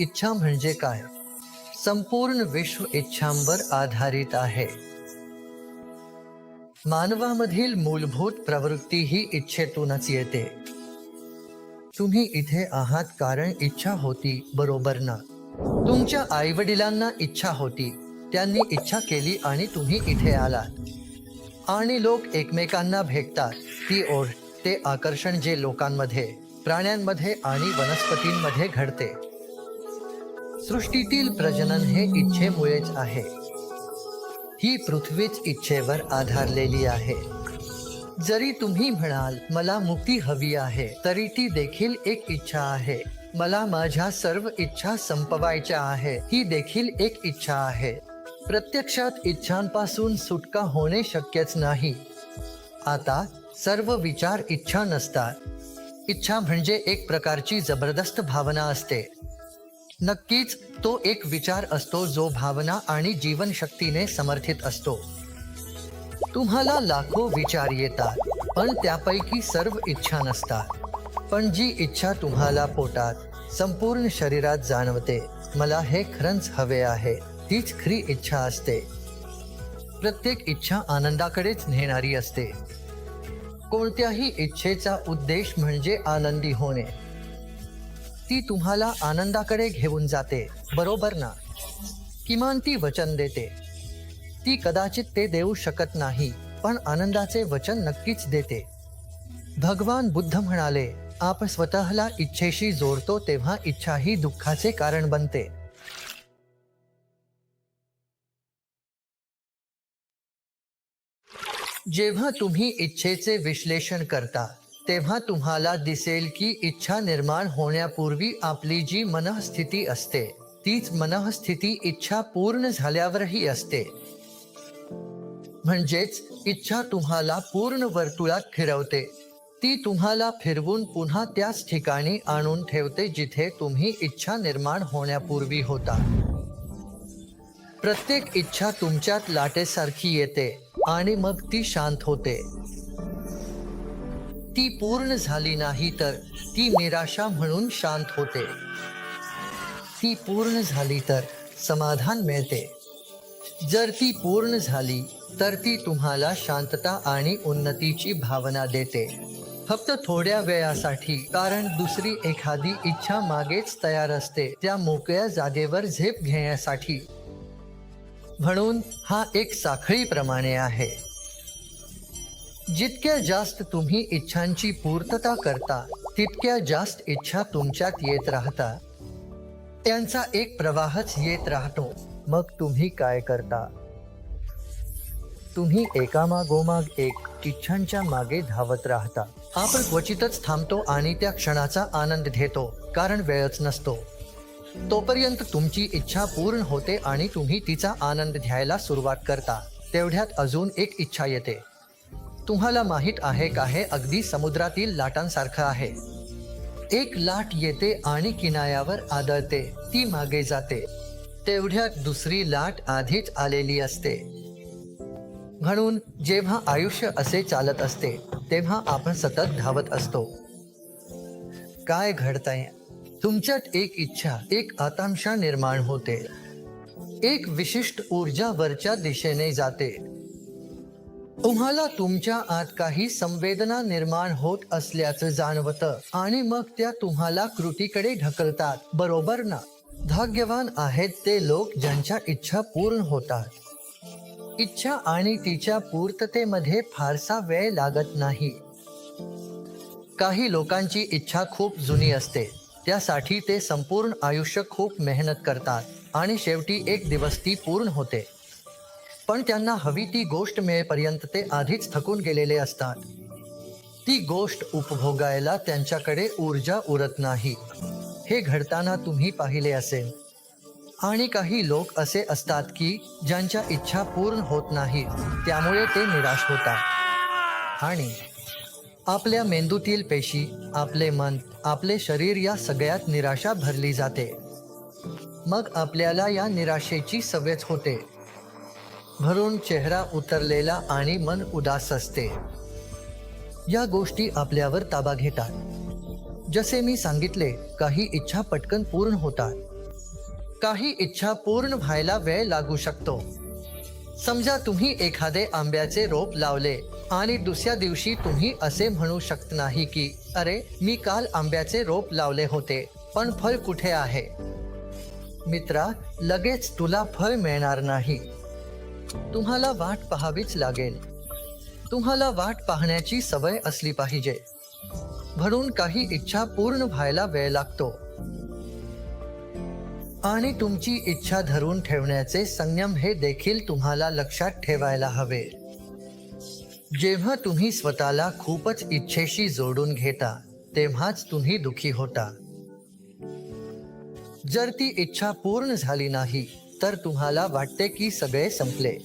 इच्छा म्हणजे काय? संपूर्ण विश्व इच्छांवर आधारित आहे. मानवामधील मूलभूत प्रवृत्ती ही इच्छेतूनच येते. तुम्ही इथे आहात कारण इच्छा होती बरोबर ना? तुमच्या आई वडिलांना इच्छा होती त्यांनी इच्छा केली आणि तुम्ही इथे आलात. आणि लोक एकमेकांना भेटतात ती ओढ ते आकर्षण जे लोकांमध्ये प्राण्यांमध्ये आणि वनस्पतींमध्ये घडते. सृष्टीतील प्रजनन हे इच्छेमुळेच आहे. ही पृथ्वीच इच्छेवर आधारलेली आहे. जरी तुम्ही म्हणाल मला मुक्ती हवी आहे तरी ती देखील एक इच्छा आहे. मला माझ्या सर्व इच्छा संपवायच्या आहे ही देखील एक इच्छा आहे. प्रत्यक्षात इच्छांपासून सुटका होणे शक्यच नाही. आता सर्व विचार इच्छा नसतात. इच्छा म्हणजे एक प्रकारची जबरदस्त भावना असते. नक्कीच तो एक विचार असतो जो भावना आणि जीवनशक्तीने समर्थित असतो. तुम्हाला लाखो विचार येतात पण त्यापैकी सर्व इच्छा नसतात. पण जी इच्छा तुम्हाला पोटात संपूर्ण शरीरात जाणवते. मला हे खरंच हवे आहे तीच खरी इच्छा असते. प्रत्येक इच्छा आनंदाकडेच नेणारी असते. कोणत्याही इच्छेचा उद्देश म्हणजे आनंदी होणे. ती तुम्हाला आनंदाकडे घेऊन जाते. बरोबर ना? किमान ती वचन देते. ती कदाचित ते देऊ शकत नाही पण आनंदाचे वचन नक्कीच देते. भगवान बुद्ध म्हणाले आपण स्वतःला इच्छेशी जोडतो तेव्हा इच्छा ही दुःखाचे कारण बनते. जेव्हा तुम्ही इच्छेचे विश्लेषण करता तेव्हा तुम्हाला दिसेल की इच्छा निर्माण होण्यापूर्वी आपली जी मनःस्थिती असते तीच मनःस्थिती इच्छा पूर्ण झाल्यावरही असते. म्हणजेच इच्छा तुम्हाला पूर्ण वर्तुळात फिरवते. ती तुम्हाला फिरवून पुन्हा त्याच ठिकाणी आणून ठेवते जिथे तुम्ही इच्छा निर्माण होण्यापूर्वी होता. प्रत्येक इच्छा तुमच्यात लाटेसारखी येते आणि मग ती शांत होते. ती पूर्ण झाली नाही तर ती निराशा म्हणून शांत होते. ती पूर्ण झाली तर समाधान मिळते. जर ती पूर्ण झाली तर ती तुम्हाला शांतता आणि उन्नतीची भावना देते. फक्त थोड्या वेळासाठी कारण दुसरी एखादी इच्छा मागेच तयार असते त्या मोकळ्या जागेवर झेप घेण्यासाठी. म्हणून हा एक साखळीप्रमाणे आहे. जितक्या जास्त तुम्ही इच्छांची पूर्तता करता तितक्या जास्त इच्छा तुमच्यात येत राहता. त्यांचा एक प्रवाहच येत राहतो. मग तुम्ही काय करता? तुम्ही एकामागोमाग एक इच्छांच्या मागे धावत राहता. आपण क्वचितच थांबतो आणि त्या क्षणाचा आनंद घेतो कारण वेळच नसतो. तोपर्यंत तुमची इच्छा पूर्ण होते आणि तुम्ही तिचा आनंद घ्यायला सुरुवात करता. तेवढ्यात अजून एक इच्छा येते. तुम्हाला माहीत आहे का? हे अगदी समुद्रातील लाटांसारखं आहे. एक लाट येते आणि किनाऱ्यावर आदळते. ती मागे जाते. तेवढ्यात दुसरी लाट आधीच आलेली असते. म्हणून जेव्हा आयुष्य असे चालत असते तेव्हा आपण सतत धावत असतो. काय घडतंय? तुमच्यात एक इच्छा एक आकांक्षा निर्माण होते. एक विशिष्ट ऊर्जा वरच्या दिशेने जाते. तुम्हाला तुमच्या आत काही संवेदना निर्माण होत असल्याचं जाणवतं आणि मग त्या तुम्हाला कृतीकडे ढकलतात. बरोबर ना? भाग्यवान आहेत ते लोक ज्यांच्या इच्छा पूर्ण होतात. इच्छा आणि तिच्या पूर्ततेमध्ये फारसा वेळ लागत नाही. काही लोकांची इच्छा खूप जुनी असते. त्यासाठी ते संपूर्ण आयुष्य खूप मेहनत करतात आणि शेवटी एक दिवस ती पूर्ण होते. पण त्यांना हवी ती गोष्ट मिळेपर्यंत ते आधीच थकून गेलेले असतात. ती गोष्ट उपभोगायला त्यांच्याकडे ऊर्जा उरत नाही. हे घडताना तुम्ही पाहिले असेल. आणि काही लोक असे असतात की ज्यांच्या इच्छा पूर्ण होत नाही त्यामुळे ते निराश होतात. आणि आपल्या मेंदूतील पेशी आपले मन आपले शरीर या सगळ्यात निराशा भरली जाते. मग आपल्याला या निराशेची सवयच होते. भरून चेहरा उतरलेला आणि मन उदास असते. या गोष्टी आपल्यावर ताबा घेतात. जसे मी सांगितले काही इच्छा पटकन पूर्ण होतात. काही इच्छा पूर्ण व्हायला वेळ लागू शकतो. समजा तुम्ही एखादे आंब्याचे रोप लावले आणि दुसऱ्या दिवशी तुम्ही असे म्हणू शकत नाही की अरे मी काल आंब्याचे रोप लावले होते पण फळ कुठे आहे? मित्रा लगेच तुला फळ मिळणार नाही. तुम्हाला वाट पाहावीच लागेल. तुम्हाला वाट पाहण्याची सवय असली पाहिजे. म्हणून काही इच्छा पूर्ण व्हायला वेळ लागतो. आणि तुमची इच्छा धरून ठेवण्याचे संयम हे देखील तुम्हाला लक्षात ठेवायला हवे. जेव्हा तुम्ही स्वतःला खूपच इच्छेशी जोडून घेता तेव्हाच तुम्ही दुखी होता. जर ती इच्छा पूर्ण झाली नाही तर तुम्हाला वाटते की सगळे संपले.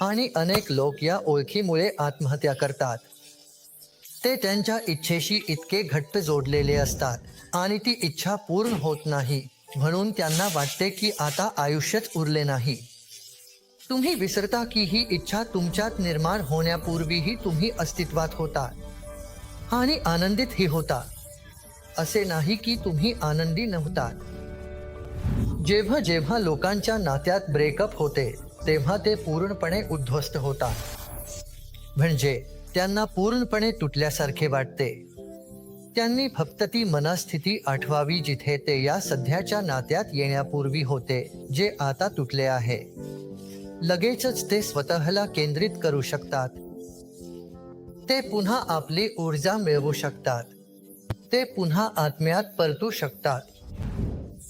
आणि अनेक लोक या ओळखीमुळे आत्महत्या करतात. ते त्यांच्या इच्छेशी इतके घट्ट जोडलेले असतात आणि ती इच्छा पूर्ण होत नाही म्हणून त्यांना वाटते की आता आयुष्यच उरले नाही. तुम्ही विसरता की ही इच्छा तुमच्यात निर्माण होण्यापूर्वीही तुम्ही अस्तित्वात होता आणि आनंदितही होता. असे नाही की तुम्ही आनंदी नव्हतात. जेव्हा जेव्हा लोकांच्या नात्यात ब्रेकअप होते तेव्हा ते पूर्णपणे उद्ध्वस्त होतात. म्हणजे त्यांना पूर्णपणे तुटल्यासारखे वाटते. त्यांनी फक्त ती मनस्थिती आठवावी जिथे ते या सध्याच्या नात्यात येण्यापूर्वी होते जे आता तुटले आहे. लगेचच ते स्वतःला केंद्रित करू शकतात. ते पुन्हा आपली ऊर्जा मिळवू शकतात. ते पुन्हा आत्म्यात परतू शकतात.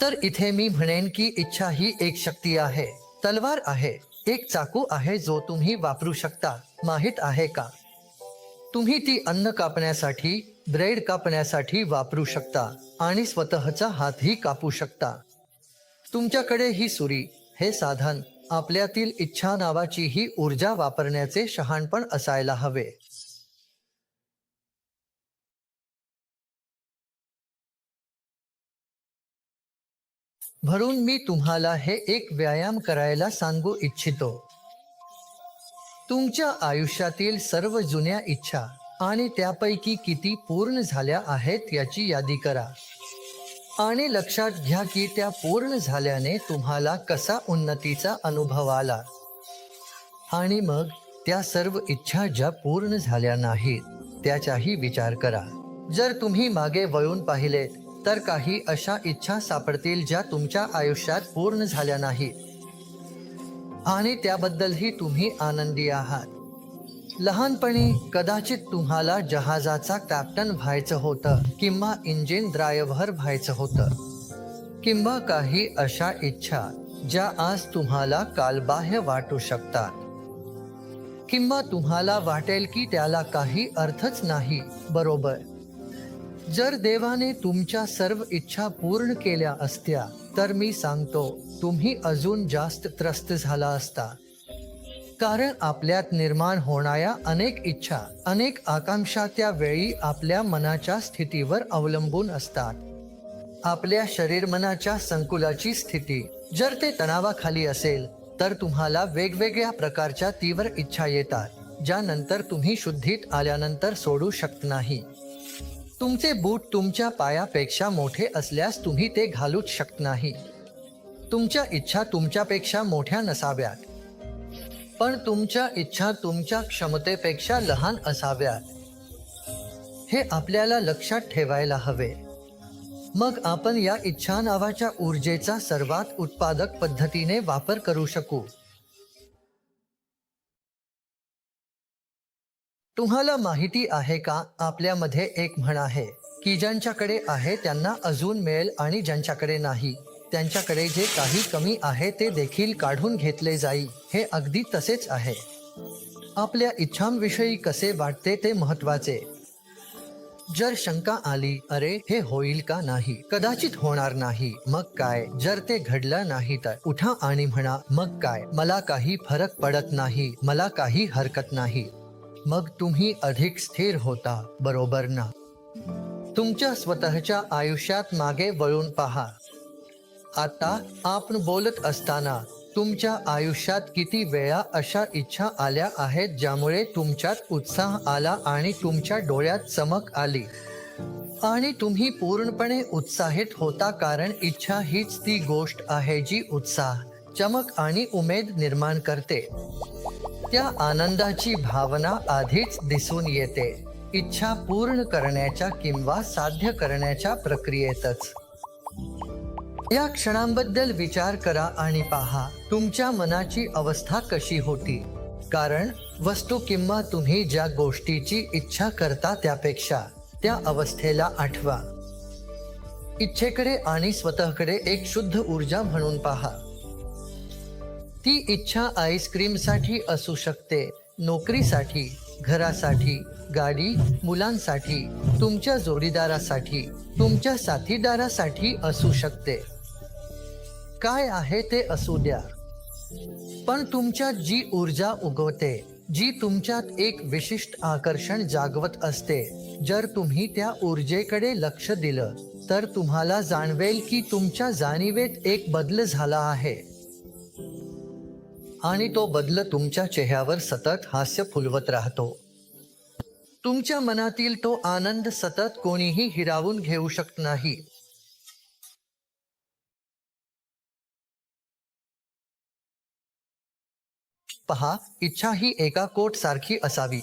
तर इथे मी म्हणेन की इच्छा ही एक शक्ती आहे. तलवार आहे. एक चाकू आहे जो तुम्ही वापरू शकता. माहीत आहे का? तुम्ही ती अन्न कापण्यासाठी ब्रेड कापण्यासाठी वापरू शकता आणि स्वतःचा हातही कापू शकता. तुमच्याकडे ही सुरी हे साधन आपल्यातील इच्छा नावाची ही ऊर्जा वापरण्याचे शहाणपण असायला हवे. म्हणून मी तुम्हाला हे एक व्यायाम करायला सांगू इच्छितो. तुमच्या आयुष्यातील सर्व जुन्या इच्छा आणि त्यापैकी किती पूर्ण झाल्या आहेत याची यादी करा. आणि लक्षात घ्या की त्या पूर्ण झाल्याने तुम्हाला कसा उन्नतीचा अनुभव आला. आणि मग त्या सर्व इच्छा ज्या पूर्ण झाल्या नाहीत त्याचाही विचार करा. जर तुम्ही मागे वळून पाहिलेत तर काही अशा इच्छा सापडतील ज्या तुमच्या आयुष्यात पूर्ण झाल्या नाही आणि त्याबद्दलही तुम्ही आनंदी आहात. लहानपणी कदाचित तुम्हाला जहाजाचा कॅप्टन व्हायचं होतं किंवा इंजिन ड्रायव्हर व्हायचं होतं. किंवा काही अशा इच्छा ज्या आज तुम्हाला कालबाह्य वाटू शकतात. किंवा तुम्हाला वाटेल की त्याला काही अर्थच नाही बरोबर. जर देवाने तुमच्या सर्व इच्छा पूर्ण केल्या असत्या तर मी सांगतो तुम्ही अजून जास्त त्रस्त झाला असता. कारण आपल्यात निर्माण होणाऱ्या अनेक इच्छा अनेक आकांक्षा त्या वेळी आपल्या मनाच्या स्थितीवर अवलंबून असतात. आपल्या शरीर मनाच्या संकुलाची स्थिती जर ते तणावाखाली असेल तर तुम्हाला वेगवेगळ्या प्रकारच्या तीव्र इच्छा येतात ज्यानंतर तुम्ही शुद्धीत आल्यानंतर सोडू शकत नाही. तुमचे बूट तुमच्या पायापेक्षा मोठे असल्यास तुम्ही ते घालूच शकत नाही. तुमच्या इच्छा तुमच्यापेक्षा मोठ्या नसाव्यात. पण तुमच्या इच्छा तुमच्या क्षमतेपेक्षा लहान असाव्यात. हे आपल्याला लक्षात ठेवायला हवे. मग आपण या इच्छा नावाच्या ऊर्जेचा सर्वात उत्पादक पद्धतीने वापर करू शकू. तुम्हाला माहिती आहे का? आपल्यामध्ये एक म्हण आहे की ज्यांच्याकडे आहे त्यांना अजून मिळेल आणि ज्यांच्याकडे नाही त्यांच्याकडे जे काही कमी आहे ते देखील काढून घेतले जाईल हे अगदी तसेच आहे. आपल्या इच्छांविषयी कसे वाटते ते महत्त्वाचे जर शंका आली अरे हे होईल का नाही? कदाचित होणार नाही. मग काय? जर ते घडलं नाही तर उठा आणि म्हणा मग काय? मला काही फरक पडत नाही मला काही हरकत नाही. मग तुम्ही अधिक स्थिर होता बरोबर ना? तुमच्या स्वतःच्या आयुष्यात मागे वळून पहा. आता आपण बोलत असताना तुमच्या आयुष्यात किती वेळा अशा इच्छा आल्या आहेत ज्यामुळे तुमच्यात उत्साह आला आणि तुमच्या डोळ्यात चमक आली. आणि तुम्ही पूर्णपणे उत्साहित होता कारण इच्छा हीच ती गोष्ट आहे जी उत्साह चमक आणि उमेद निर्माण करते. त्या आनंदाची भावना आधीच दिसून येते. इच्छा पूर्ण करण्याच्या किंवा साध्य करण्याच्या प्रक्रियेतच. या क्षणांबद्दल विचार करा आणि पहा तुमच्या मनाची अवस्था कशी होती? कारण वस्तू किंवा तुम्ही ज्या गोष्टीची इच्छा करता त्यापेक्षा त्या अवस्थेला आठवा. इच्छेकडे आणि स्वतःकडे एक शुद्ध ऊर्जा म्हणून पहा. ती इच्छा आईस्क्रीमसाठी असू शकते नोकरीसाठी घरासाठी गाडी मुलांसाठी तुमच्या जोडीदारासाठी तुमच्या साथीदारासाठी असू शकते. काय आहे ते असू द्या. पण तुमच्यात जी ऊर्जा उगवते जी तुमच्यात एक विशिष्ट आकर्षण जागवत असते जर तुम्ही त्या ऊर्जेकडे लक्ष दिलं तर तुम्हाला जाणवेल की तुमच्या जाणीवेत एक बदल झाला आहे. आणि तो बदल तुमच्या चेहऱ्यावर सतत हास्य फुलवत राहतो. तुमच्या मनातील तो आनंद सतत कोणीही हिरावून घेऊ शकत नाही. पहा इच्छा ही एका कोट सारखी असावी.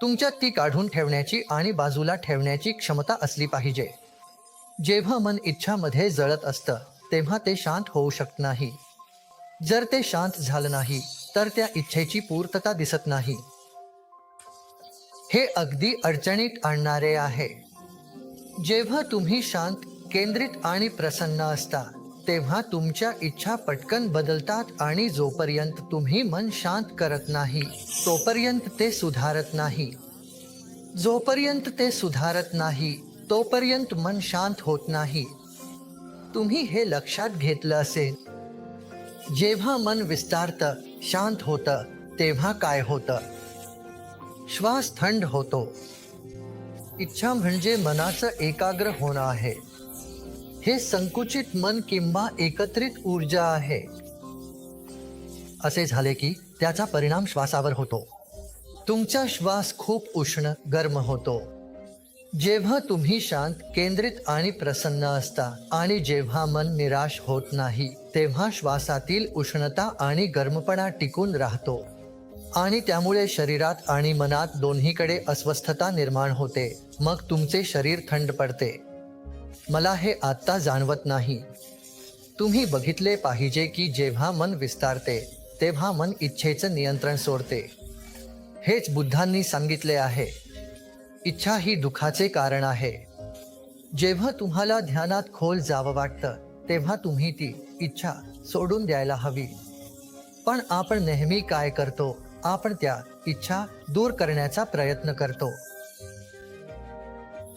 तुमच्यात ती काढून ठेवण्याची आणि बाजूला ठेवण्याची क्षमता असली पाहिजे. जेव्हा मन इच्छामध्ये जळत असतं तेव्हा ते शांत होऊ शकत नाही. जर ते शांत झालं नाही तर त्या इच्छेची पूर्तता दिसत नाही. हे अगदी अडचणीत आणणारे आहे. जेव्हा तुम्ही शांत केंद्रित आणि प्रसन्न असता तेव्हा तुमच्या इच्छा पटकन बदलतात आणि जोपर्यंत तुम्ही मन शांत करत नाही तोपर्यंत ते सुधारत नाही. जोपर्यंत ते सुधारत नाही तोपर्यंत मन शांत होत नाही. तुम्ही हे लक्षात घेतलं असेल जेव्हा मन विस्तारतं शांत होतं तेव्हा काय होतं? श्वास थंड होतो. इच्छा म्हणजे मनाचं एकाग्र होणं आहे. हे संकुचित मन किंवा एकत्रित ऊर्जा आहे. असे झाले की त्याचा परिणाम श्वासावर होतो. तुमचा श्वास खूप उष्ण गर्म होतो. जेव्हा तुम्ही शांत केंद्रित आणि प्रसन्न असता आणि जेव्हा मन निराश होत नाही तेव्हा श्वासातील उष्णता आणि गर्मपणा टिकून राहतो. आणि त्यामुळे शरीरात आणि मनात दोन्हीकडे अस्वस्थता निर्माण होते. मग तुमचे शरीर थंड पडते. मला हे आत्ता जाणवत नाही. तुम्ही बघितले पाहिजे की जेव्हा मन विस्तारते तेव्हा मन इच्छेचं नियंत्रण सोडते. हेच बुद्धांनी सांगितले आहे. इच्छा ही दुखाचे कारण आहे. जेव्हा तुम्हाला ध्यानात खोल जावं वाटतं तेव्हा तुम्ही ती इच्छा सोडून द्यायला हवी. पण आपण नेहमी काय करतो? आपण त्या इच्छा दूर करण्याचा प्रयत्न करतो.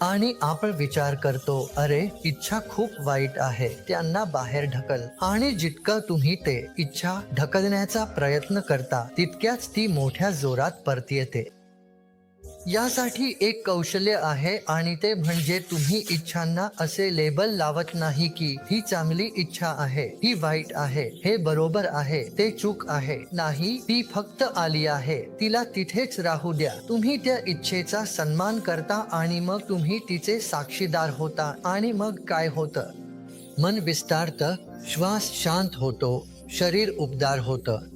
आणि आपण विचार करतो अरे इच्छा खूप वाईट आहे त्यांना बाहेर ढकल. आणि जितकं तुम्ही ते इच्छा ढकलण्याचा प्रयत्न करता तितक्याच ती मोठ्या जोरात परत येते. यासाठी एक कौशल्य आहे आणि ते म्हणजे तुम्ही इच्छांना असे लेबल लावत नाही की ही चांगली इच्छा आहे ही वाईट आहे हे बरोबर आहे ते चूक आहे. नाही ती फक्त आली आहे. तिला तिथेच राहू द्या. तुम्ही त्या इच्छेचा सन्मान करता आणि मग तुम्ही तिचे साक्षीदार होता आणि मग काय होतं? मन विस्तारत श्वास शांत होतो शरीर उबदार होतं.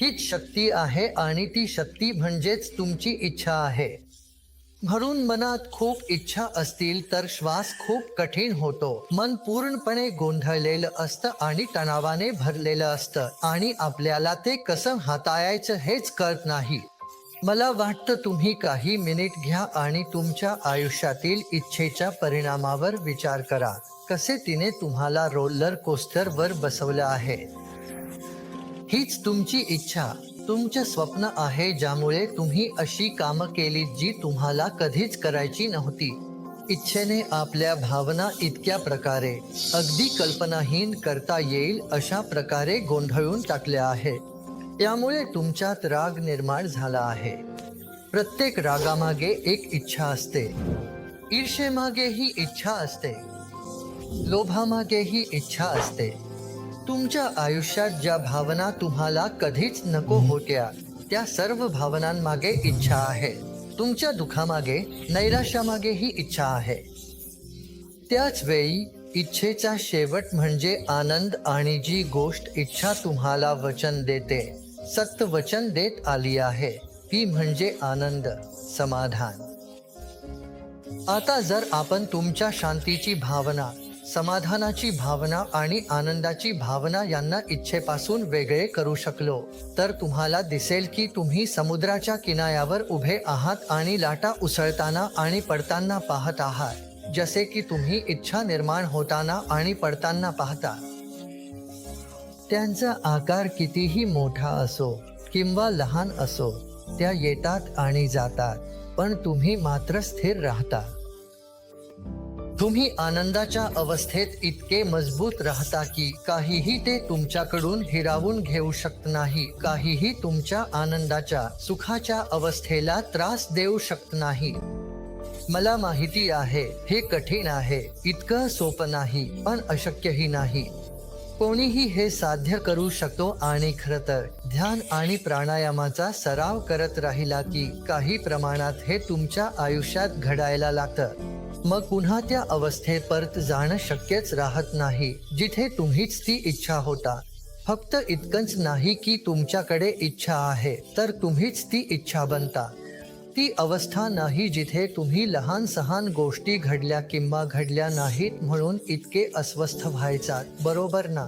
हीच शक्ती आहे आणि ती शक्ती म्हणजेच तुमची इच्छा आहे. म्हणून मनात खूप इच्छा असतील तर श्वास खूप कठीण होतो. मन पूर्णपणे गोंधळलेलं असतं आणि तणावाने भरलेलं असतं. आणि आपल्याला ते कसं हाताळायचं हेच कळत नाही. मला वाटतं तुम्ही काही मिनिट घ्या आणि तुमच्या आयुष्यातील इच्छेच्या परिणामावर विचार करा. कसे तिने तुम्हाला रोलर कोस्टरवर बसवलं आहे? हीच तुमची इच्छा. तुमचं स्वप्न आहे ज्यामुळे तुम्ही अशी कामं केली जी तुम्हाला कधीच करायची नव्हती. इच्छेने आपल्या भावना इतक्या प्रकारे अगदी कल्पनाहीन करता येईल अशा प्रकारे गोंधळून टाकल्या आहे त्यामुळे तुमच्यात राग निर्माण झाला आहे. प्रत्येक रागामागे एक इच्छा असते. ईर्षेमागे ही इच्छा असते. लोभामागे ही इच्छा असते. तुमच्या आयुष्यात ज्या भावना तुम्हाला कधीच नको होत्या त्या सर्व भावनांमागे इच्छा आहे. तुमच्या दुखामागे नैराश्यामागे ही इच्छा आहे. त्याच वेळी इच्छेचा शेवट म्हणजे आनंद आणि जी गोष्ट इच्छा तुम्हाला वचन देते सत्य वचन देत आली आहे ती म्हणजे आनंद समाधान. आता जर आपण तुमच्या शांतीची भावना समाधानाची भावना आणि आनंदाची भावना यांना इच्छेपासून वेगळे करू शकलो. तर तुम्हाला दिसेल की तुम्ही समुद्राच्या किनाऱ्यावर उभे आहात आणि लाटा उसळताना आणि पडताना पाहत आहात जसे की तुम्ही इच्छा निर्माण होताना आणि पडताना पाहता. त्यांचा आकार कितीही मोठा असो किंवा लहान असो त्या येतात आणि जातात पण तुम्ही मात्र स्थिर राहता. तुम्ही आनंदाच्या अवस्थेत इतके मजबूत राहता की काहीही ते तुमच्याकडून हिरावून घेऊ शकत नाही. काहीही तुमच्या आनंदाच्या सुखाच्या अवस्थेला त्रास देऊ शकत नाही. मला माहिती आहे हे कठीण आहे इतकं सोपं नाही पण अशक्यही नाही. कोणीही हे साध्य करू शकतो आणि खरं तर ध्यान आणि प्राणायामाचा सराव करत राहिला की काही प्रमाणात हे तुमच्या आयुष्यात घडायला लागतं. मग पुन्हा त्या अवस्थेत परत जाणं शक्यच राहत नाही जिथे तुम्हीच ती इच्छा होता. फक्त इतकंच नाही की तुमच्याकडे इच्छा आहे तर तुम्हीच ती इच्छा बनता. ती अवस्था नाही जिथे तुम्ही लहान सहान गोष्टी घडल्या किंवा घडल्या नाहीत म्हणून इतके अस्वस्थ व्हायचा बरोबर ना?